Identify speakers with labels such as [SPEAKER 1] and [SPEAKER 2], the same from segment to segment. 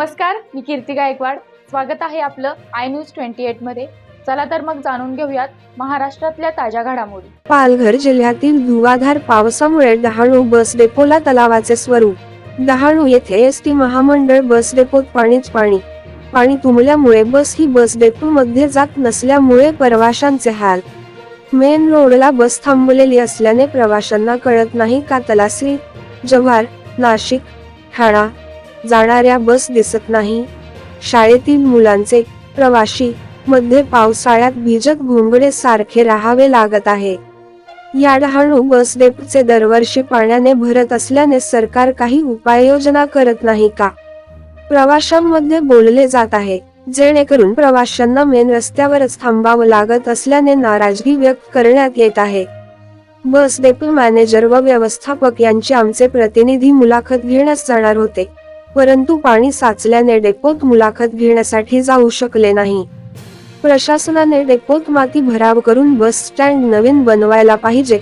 [SPEAKER 1] नमस्कार मी कीर्ती गायकवाड. स्वागत आहे आपलं आय न्यूज ट्वेंटी एटमध्ये. चला तर मग जाणून घेऊयात महाराष्ट्रातल्या ताज्या घडामोडी.
[SPEAKER 2] पालघर जिल्ह्यातील धुवाधार पावसामुळे डहाणू बस डेपोला तलावाचे स्वरूप. डहाणू येथे एस टी महामंडळ बस डेपोत पाणीच पाणी. पाणी तुंबल्यामुळे बस ही बस डेपो मध्ये जात नसल्यामुळे प्रवाशांचे हाल. मेन रोडला बस थांबलेली असल्याने प्रवाशांना कळत नाही का तलासरी जव्हार नाशिक ठाणा जाणाऱ्या बस दिसत नाही. शाळेतील मुलांचे प्रवाशी मध्ये पावसाळ्यात भिजत घोंगडे सारखे राहावे लागत आहे. या डहाणू बस डेपचे दरवर्षी पाण्याने भरत असल्याने सरकार काही उपाययोजना करत नाही का? प्रवाशांमध्ये बोलले जात आहे जेणेकरून प्रवाशांना मेन रस्त्यावरच थांबावं लागत असल्याने नाराजगी व्यक्त करण्यात येत आहे. बस डेपो मॅनेजर व व्यवस्थापक यांची आमचे प्रतिनिधी मुलाखत घेण्यास जाणार होते. परंतु पाणी साचल्याने डेपोत मुलाखत घेण्यासाठी जाऊ शकले नाही. प्रशासनाने डेपोत माती भराव करून बस स्टँड नवीन बनवायला पाहिजे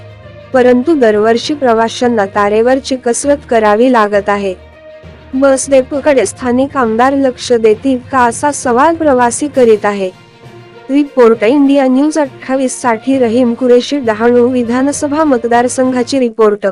[SPEAKER 2] परंतु दरवर्षी प्रवाशांना तारेवरची कसरत करावी लागत आहे. बस डेपोकडे स्थानिक आमदार लक्ष देतील का असा सवाल प्रवासी करीत आहे. रिपोर्ट इंडिया न्यूज अठ्ठावीससाठी रहीम कुरेशी डहाणू विधानसभा मतदारसंघाची रिपोर्ट.